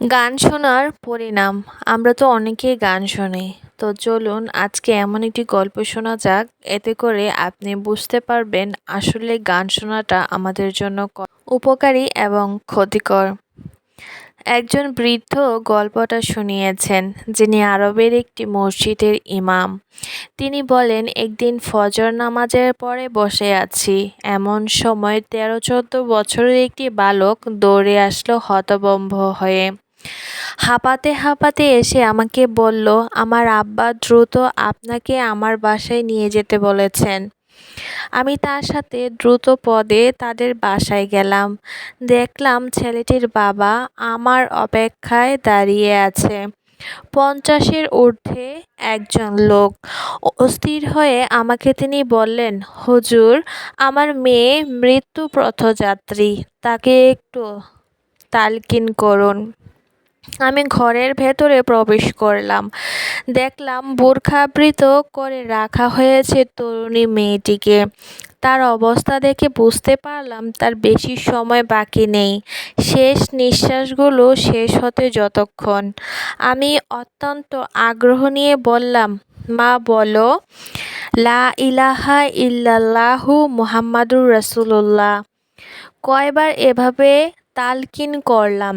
গান শোনার পরিণাম। আমরা তো অনেকেই গান শুনি। তো চলুন, আজকে এমন একটি গল্প শোনা যাক। এতে করে আপনি বুঝতে পারবেন আসলে গান শোনাটা আমাদের জন্য উপকারী এবং ক্ষতিকর। একজন বৃদ্ধ গল্পটা শুনিয়েছেন, যিনি আরবের একটি মসজিদের ইমাম। তিনি বলেন, একদিন ফজর নামাজের পরে বসে আছি। এমন সময় তেরো চোদ্দ বছরের একটি বালক দৌড়ে আসলো হতবম্ব হয়ে। হাঁপাতে হাঁপাতে এসে আমাকে বলল, আমার আব্বা দ্রুত আপনাকে আমার বাসায় নিয়ে যেতে বলেছেন। আমি তার সাথে দ্রুত পদে তাদের বাসায় গেলাম। দেখলাম ছেলেটির বাবা আমার অপেক্ষায় দাঁড়িয়ে আছে। পঞ্চাশের ঊর্ধ্বে একজন লোক। অস্থির হয়ে আমাকে তিনি বললেন, হুজুর, আমার মেয়ে মৃত্যু পথযাত্রী তাকে একটু তালকিন করুন। আমি ঘরের ভেতরে প্রবেশ করলাম। দেখলাম বোরখাবৃত করে রাখা হয়েছে তরুণী মেয়েটিকে। তার অবস্থা দেখে বুঝতে পারলাম তার বেশি সময় বাকি নেই। শেষ নিঃশ্বাসগুলো শেষ হতে যতক্ষণ। আমি অত্যন্ত আগ্রহ নিয়ে বললাম, মা, বলো, লা ইলাহা ইল্লাল্লাহু মুহাম্মাদুর রাসূলুল্লাহ। কয়বার এভাবে তালকিন করলাম।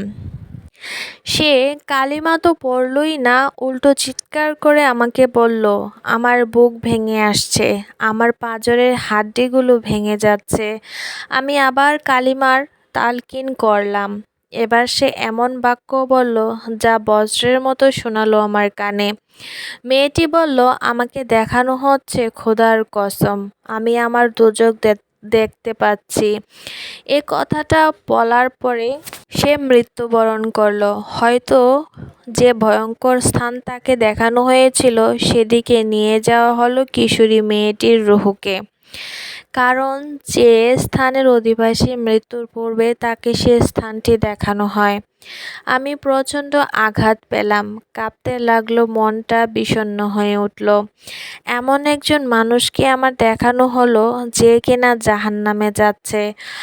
সে কালিমা তো পড়লই না, উল্টো চিৎকার করে আমাকে বলল, আমার বুক ভেঙে আসছে, আমার পাঁজরের হাড্ডিগুলো ভেঙে যাচ্ছে। আমি আবার কালিমার তালকিন করলাম। এবার সে এমন বাক্য বলল, যা বজ্রের মতো শোনালো আমার কানে। মেয়েটি বলল, আমাকে দেখানো হচ্ছে খোদার কসম, আমি আমার দুজক দেখতে পাচ্ছি। এ কথাটা বলার পরে সে মৃত্যুবরণ করল। হয়তো যে ভয়ঙ্কর স্থান তাকে দেখানো হয়েছিল, সেদিকে নিয়ে যাওয়া হলো কিশোরী মেয়েটির রুহুকে। কারণ যে স্থানের অধিবাসী মৃত্যুর পূর্বে তাকে সে স্থানটি দেখানো হয়। আমি প্রচণ্ড আঘাত পেলাম, কাঁপতে লাগল, মনটা বিষণ্ণ হয়ে উঠল। এমন একজন মানুষকে আমার দেখানো হলো যে কিনা জাহান নামে যাচ্ছে,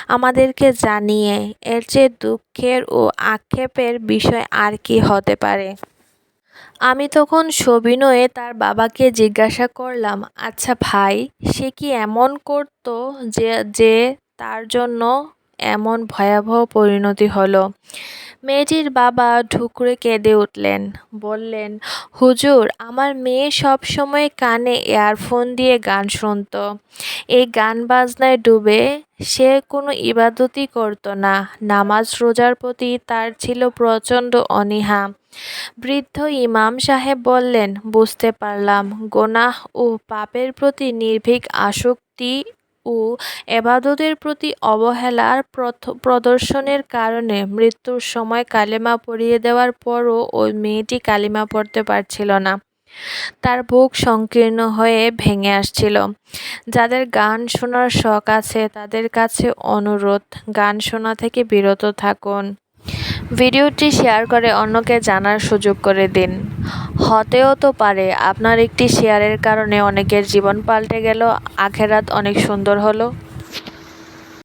আমাদেরকে জানিয়ে। এর চেয়ে দুঃখের ও আক্ষেপের বিষয় আর কি হতে পারে? আমি তখন সবিনয়ে তার বাবাকে জিজ্ঞাসা করলাম আচ্ছা ভাই, সে কি এমন করত যে যে তার জন্য এমন ভয়াবহ পরিণতি হলো? মেয়েটির বাবা ঢুকরে কেঁদে উঠলেন, বললেন, হুজুর, আমার মেয়ে সব সময় কানে ইয়ারফোন দিয়ে গান শুনত। এই গান বাজনায় ডুবে সে কোনো ইবাদতই করতো না। নামাজ রোজার প্রতি তার ছিল প্রচণ্ড অনীহা। বৃদ্ধ ইমাম সাহেব বললেন, বুঝতে পারলাম। গোনাহ ও পাপের প্রতি নির্ভীক আসক্তি ও এবাদতের প্রতি অবহেলার প্রদর্শনের কারণে মৃত্যুর সময় কালেমা পড়িয়ে দেওয়ার পরও ওই মেয়েটি কালিমা পড়তে পারছিল না। তার বুক সংকীর্ণ হয়ে ভেঙে আসছিল। যাদের গান শোনার শখ আছে তাদের কাছে অনুরোধ, গান শোনা থেকে বিরত থাকুন। ভিডিওটি শেয়ার করে অন্যকে জানার সুযোগ করে দিন। হতেও তো পারে, আপনার একটি শেয়ারের কারণে অনেকের জীবন পাল্টে গেল, আখেরাত অনেক সুন্দর হলো।